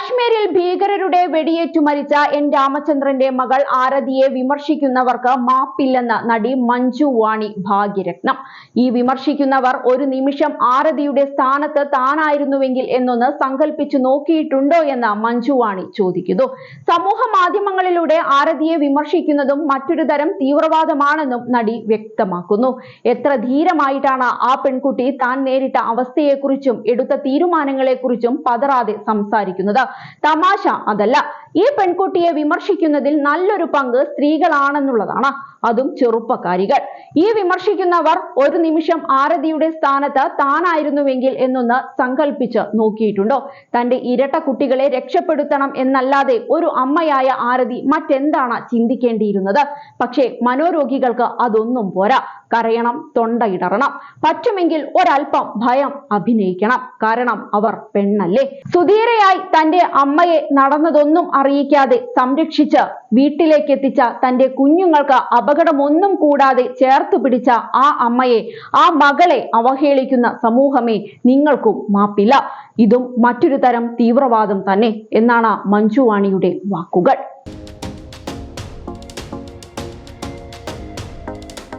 കാശ്മീരിൽ ഭീകരരുടെ വെടിയേറ്റു മരിച്ച എൻ രാമചന്ദ്രന്റെ മകൾ ആരതിയെ വിമർശിക്കുന്നവർക്ക് മാപ്പില്ലെന്ന് നടി മഞ്ജു വാണി ഭാഗ്യരത്നം. ഈ വിമർശിക്കുന്നവർ ഒരു നിമിഷം ആരതിയുടെ സ്ഥാനത്ത് താനായിരുന്നുവെങ്കിൽ എന്നൊന്ന് സങ്കല്പിച്ചു നോക്കിയിട്ടുണ്ടോ എന്ന് മഞ്ജു വാണി ചോദിക്കുന്നു. സമൂഹ മാധ്യമങ്ങളിലൂടെ ആരതിയെ വിമർശിക്കുന്നതും മറ്റൊരു തരം തീവ്രവാദമാണെന്നും നടി വ്യക്തമാക്കുന്നു. എത്ര ധീരമായിട്ടാണ് ആ പെൺകുട്ടി താൻ നേരിട്ട അവസ്ഥയെക്കുറിച്ചും എടുത്ത തീരുമാനങ്ങളെക്കുറിച്ചും പതറാതെ സംസാരിക്കുന്നത്. തമാശ അതല്ല. ഈ പെൺകുട്ടിയെ വിമർശിക്കുന്നതിൽ നല്ലൊരു പങ്ക് സ്ത്രീകളാണെന്നുള്ളതാണ്. അതും ചെറുപ്പക്കാരികൾ. ഈ വിമർശിക്കുന്നവർ ഒരു നിമിഷം ആരതിയുടെ സ്ഥാനത്ത് താനായിരുന്നുവെങ്കിൽ എന്നൊന്ന് സങ്കല്പിച്ച് നോക്കിയിട്ടുണ്ടോ? തന്റെ ഇരട്ട കുട്ടികളെ രക്ഷപ്പെടുത്തണം എന്നല്ലാതെ ഒരു അമ്മയായ ആരതി മറ്റെന്താണ് ചിന്തിക്കേണ്ടിയിരുന്നത്? പക്ഷേ മനോരോഗികൾക്ക് അതൊന്നും പോരാ. കരയണം തൊണ്ടയിടറണം പറ്റുമെങ്കിൽ ഒരൽപ്പം ഭയം അഭിനയിക്കണം. കാരണം അവർ പെണ്ണല്ലേ. സുധീരയായി തന്റെ അമ്മയെ നടന്നതൊന്നും അറിയിക്കാതെ സംരക്ഷിച്ച് വീട്ടിലേക്ക് എത്തിച്ച തന്റെ കുഞ്ഞുങ്ങൾക്ക് അപകടമൊന്നും കൂടാതെ ചേർത്ത് പിടിച്ച ആ അമ്മയെ ആ മകളെ അവഹേളിക്കുന്ന സമൂഹമേ നിങ്ങൾക്കും മാപ്പില്ല. ഇതും മറ്റൊരു തരം തീവ്രവാദം തന്നെ എന്നാണ് മഞ്ജുവാണിയുടെ വാക്കുകൾ.